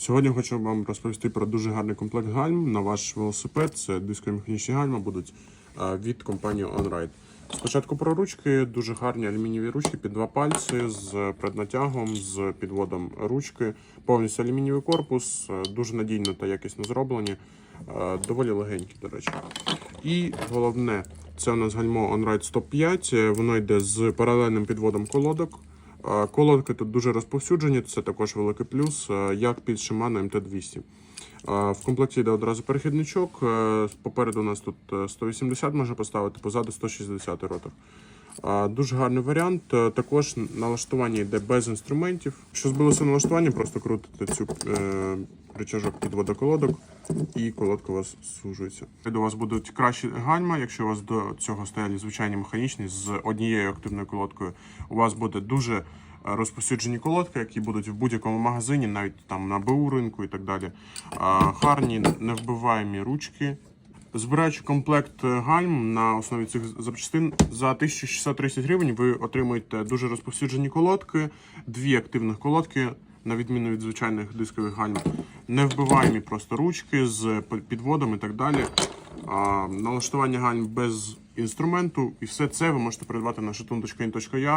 Сьогодні хочу вам розповісти про дуже гарний комплект гальм на ваш велосипед. Це дискомеханічні гальма будуть е, від компанії OnRide. Спочатку про ручки, дуже гарні алюмінієві ручки під два пальці з преднатягом, з підводом ручки, повністю алюмінієвий корпус, е, дуже надійно та якісно зроблені, е, доволі легенькі, до речі. І головне, це у нас гальмо OnRide 105, е, воно йде з паралельним підводом колодок. Е, Колодки тут дуже розповсюджені, це також великий плюс, е, як під Shimano MT200. Е, В комплекті йде одразу перехідничок. е, Попереду у нас тут е, 180 можна поставити, позаду 160 ротор. Е, Дуже гарний варіант. Е, Також налаштування йде без інструментів. Якщо збилося налаштування, просто крутите цю е, рычажок під водоколодок і колодка у вас сужується. У вас будуть кращі гальма, якщо у вас до цього стояли звичайні механічні з однією активною колодкою. У вас буде дуже е, розповсюджені колодки, які будуть в будь-якому магазині, навіть там на БУ ринку і так далі. Гарні невбиваємі ручки. Збираючи комплект е, гальм на основі цих запчастин. За 1630 гривень ви отримуєте дуже розповсюджені колодки, дві активних колодки, на відміну від звичайних дискових гальм, невбиваємі просто ручки з підводом і так далі. Налаштування гальм без інструменту, і все це ви можете придбати на shitun.in.ua